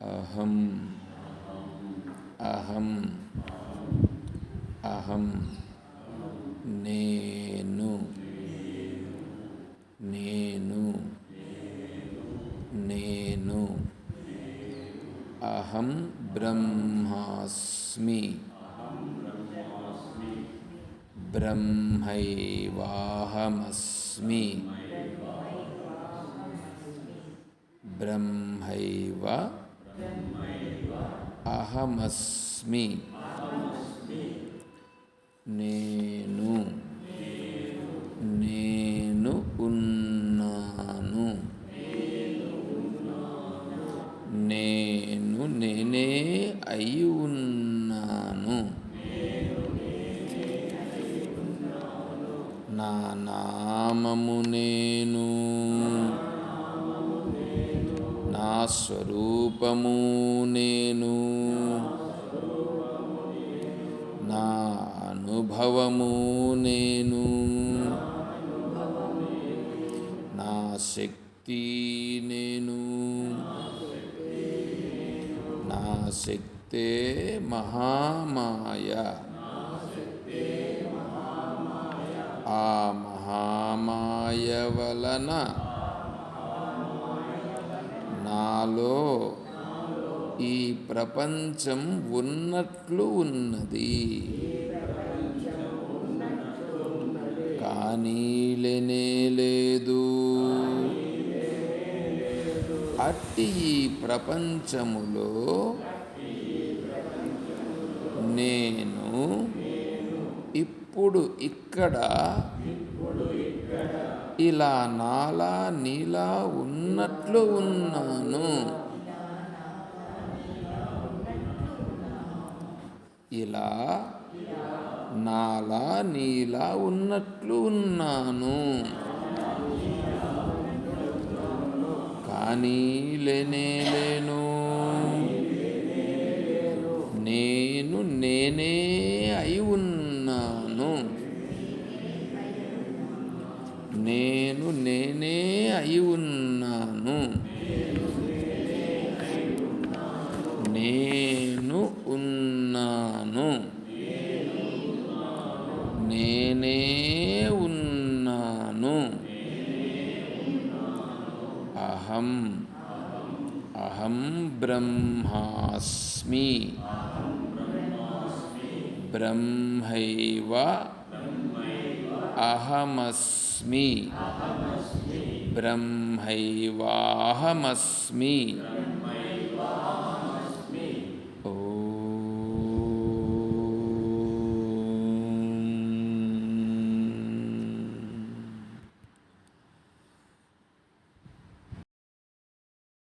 అహం అహం అహం నేను నేను నేను అహం బ్రహ్మాస్మి బ్రహ్మైవాహమస్మి. బ్రహ్మైవ అహమస్మి. నేను నేను ఉన్నాను. నేను నేనే అయి ఉన్నాను. నా నామము నేను. నా స్వరూపము నేను. నా అనుభవము నేను. నా శక్తి నేను. నా శక్తే మహామాయ. ఆ మహామాయ వలన నాలో ఈ ప్రపంచం ఉన్నట్లు ఉన్నది. కానీ లేనే లేదు అట్టి ఈ ప్రపంచములో నేను ఇప్పుడు ఇప్పుడు ఇక్కడ ఇలా నాలా నీలా ఉన్నట్లు ఉన్నాను. ఇలా నాలా నీలా ఉన్నట్లు ఉన్నాను. కానీ లేనే లేను. నేను నేనే నేను నేనే అయి ఉన్నాను. నేను ఉన్నాను. నేనే ఉన్నాను. అహం అహం బ్రహ్మాస్మి. బ్రహ్మైవ అహమస్మి బ్రహ్మైవాహమస్మి